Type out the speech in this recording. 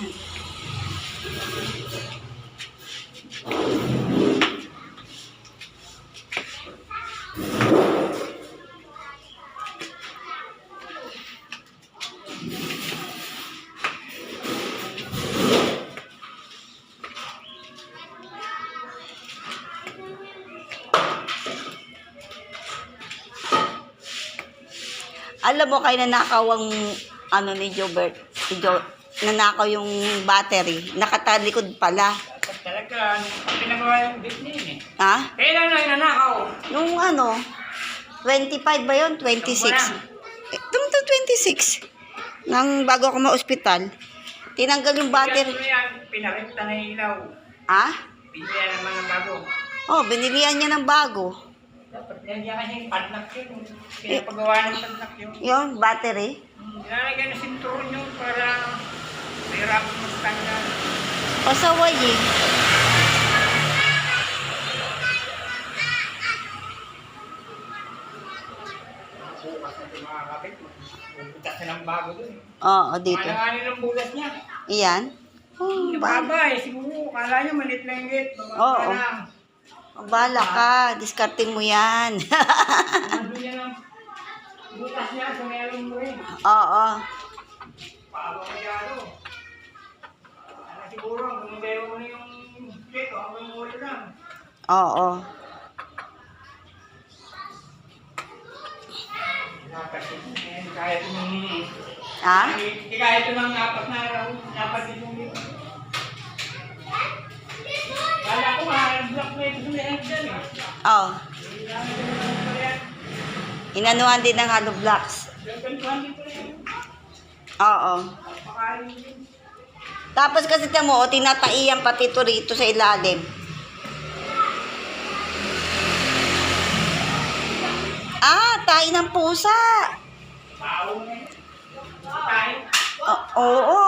Alam mo kay nanakaw ang ano ni Jobert, si Jo, nanakaw yung battery, nakatalikod pala. Talaga, pinagawa yung Disney eh. Ha? Kailan na nanakaw? Nung ano, 25 ba yun? 26. Eh, tum to 26. Nang bago ako ma-hospital, tinanggal yung battery. Yan, Pinarekta na yung ilaw. Ha? Pinila naman ng bago. Oh, binilihan niya ng bago. Dapat nandiyan kasi yung padlock yun. Pinapagawa ng padlock yun. Yung battery. Hmm, Nilalagyan na sinturon yun para magtanggal. Pasaway eh. Bukas na ng bago dun. Oo, dito. Malanganin ang bulas niya. Iyan. Oh, ba- Nababa eh, siguro. Kala niya malit lang gate. Oo. lang. Bala ka, discarding mo yan. Nandun niya ng butas niya meron mo rin. Oo. Paabang masyado. Ano siguro, meron mo na yung gate, hanggang mo lang. Oo. Dapat ito. Eh, Kaya ito ng... Ha? Eh, Kaya ito ng apat na araw. Dapat ito ng... Kala ko na dyan eh. Oh. Kailangan ito ng pa yan. Inanuhan din ng hollow blocks. Dito yan. Oo. Tapos kasi tiyan mo, oh, tinataiyan pati ito rito sa ilalim. Ah, tayo ng pusa. Tao na yun. Tayo. O- oo,